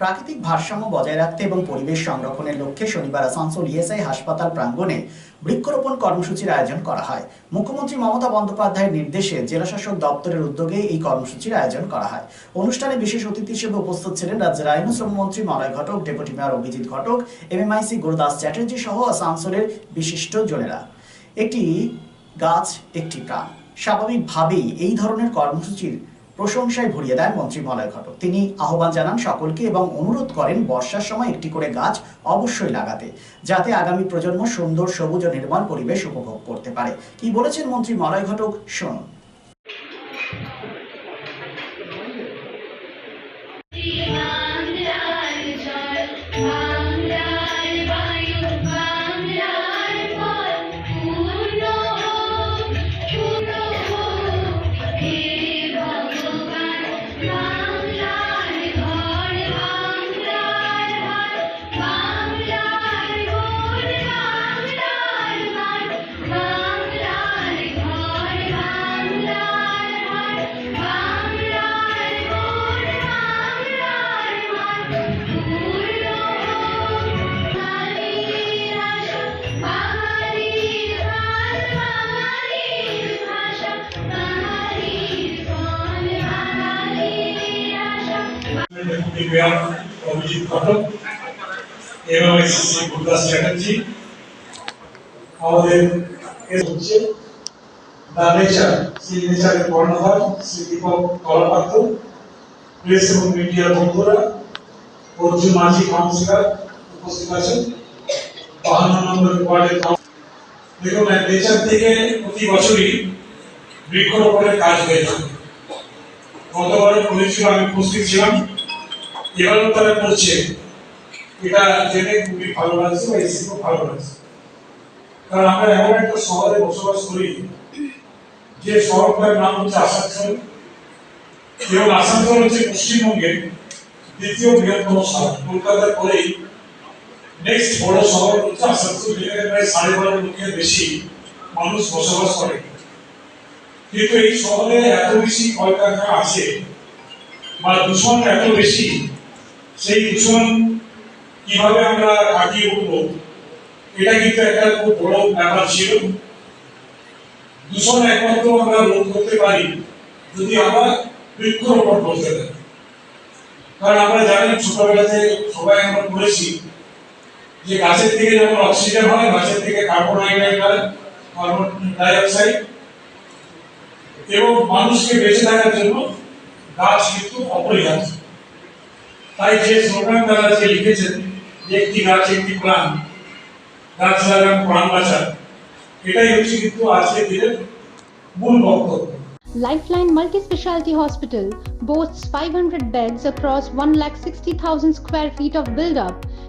প্রাকৃতিক ভারসাম্য বজায় রাখতে এবং পরিবেশ সংরক্ষণের লক্ষ্যে শনিবার আসানসোল ইএসআই হাসপাতাল প্রাঙ্গণে বৃক্ষরোপণ কর্মসূচির আয়োজন করা হয়। মুখ্যমন্ত্রী মমতা বন্দ্যোপাধ্যায়ের নির্দেশে জেলাশাসক দপ্তরের উদ্যোগে এই কর্মসূচির আয়োজন করা হয়। অনুষ্ঠানে বিশেষ অতিথি হিসেবে উপস্থিত ছিলেন রাজ্যের আইন শ্রমমন্ত্রী Malay Ghatak, deputy mayor Abhijit Ghatak M M MMIC Gurudas Chatterjee সহ আসানসোলের বিশিষ্ট জনেরা। একটি গাছ, একটি প্রাণ। স্বাভাবিকভাবেই এই ধরনের কর্মসূচির প্রশংসায় ভরিয়ে দেন মন্ত্রী মলয় ঘটক। তিনি আহ্বান জানান সকলকে এবং অনুরোধ করেন বর্ষার সময় একটি করে গাছ অবশ্যই লাগাতে, যাতে আগামী প্রজন্ম সুন্দর সবুজ ও নির্মাণ পরিবেশ উপভোগ করতে পারে। কি বলেছেন মন্ত্রী মলয় ঘটক? শুনুন। ডেপুটি মেয়র অভিজিৎ ঘটক এবং এসএসসি গুরুদাস চ্যাটার্জি আমাদের হচ্ছে দ্য নেচার সেই নেচারের কর্ণধার শ্রী দীপক কলাপাত্র প্রেস এবং মিডিয়ার বন্ধুরা অর্জুন মাঝি কাউন্সিলর উপস্থিত আছেন বাহান্ন নম্বর ওয়ার্ডের দেখুন নেচার থেকে প্রতি বছরই বৃক্ষরোপণের কাজ হয়েছে গতবারে করেছিল আমি উপস্থিত ছিলাম এবারও তারা করছে এটা জেনে খুবই ভালো লাগছে বা এসে খুব ভালো লাগছে। কারণ আমরা এমন একটা শহরে বসবাস করি, যে শহরটার নাম হচ্ছে আসানসোল এবং আসানসোল হচ্ছে পশ্চিমবঙ্গের দ্বিতীয় বৃহত্তম শহর। কলকাতার পরেই নেক্সট বড় শহর হচ্ছে আসানসোল, যেখানে প্রায় সাড়ে বারো লক্ষের বেশি মানুষ বসবাস করে। কিন্তু এই শহরে এত বেশি কলকারখানা আছে বা দূষণ এত বেশি সেই দূষণ কীভাবে আমরা কাটিয়ে উঠবো, এটা কিন্তু একটা খুব বড় ব্যাপার ছিল। দূষণ একমাত্র আমরা রোধ করতে পারি যদি আমরা বৃক্ষরোপণ করতে পারি। কারণ আমরা জানি ছোটবেলাতে সবাই আমরা পড়েছি যে গাছের থেকে যখন অক্সিজেন হয়, গাছের থেকে কার্বন কার্বন ডাইঅক্সাইড। এবং মানুষকে বেঁচে থাকার জন্য গাছ কিন্তু অপরিহার্য। তাই যে স্লোগান তারা আজকে লিখেছেন যে একটি গাছ একটি প্রাণ গাছ লাগান প্রাণ বাঁচান এটাই হচ্ছে কিন্তু আজকের দিনের মূল বক্তব্য Lifeline Multi Speciality Hospital boasts 500 beds across 1,60,000 square feet of build up,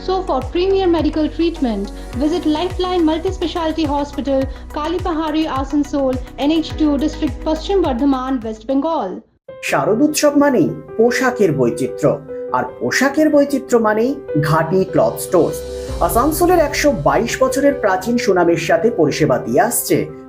So, for premier medical treatment, visit Lifeline Multi Speciality Hospital, Kalipahari, Asansol, NH2 District, Paschim Bardhaman, West Bengal. শারদোৎসব মানেই পোশাকের বৈচিত্র্য আর পোশাকের বৈচিত্র্য মানেই ঘাটি ক্লথ স্টোর্স আসানসোলের একশো বাইশ বছরের প্রাচীন সুনামের সাথে পরিষেবা দিয়ে আসছে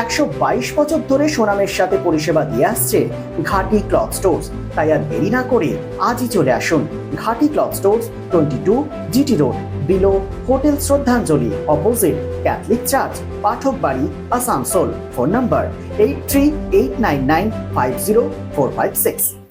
একশো বাইশ বছর ধরে সোনামের সাথে পরিষেবা দিয়ে আসছে ঘাটি ক্লথ স্টোর্স। তাই আর দেরি না করে আজই চলে আসুন Ghati cloth stores, twenty two GT road, below, hotel Shraddhanjali, opposite Catholic church Pathak বাড়ি Asansol. Phone number eight three eight nine nine five zero four five six.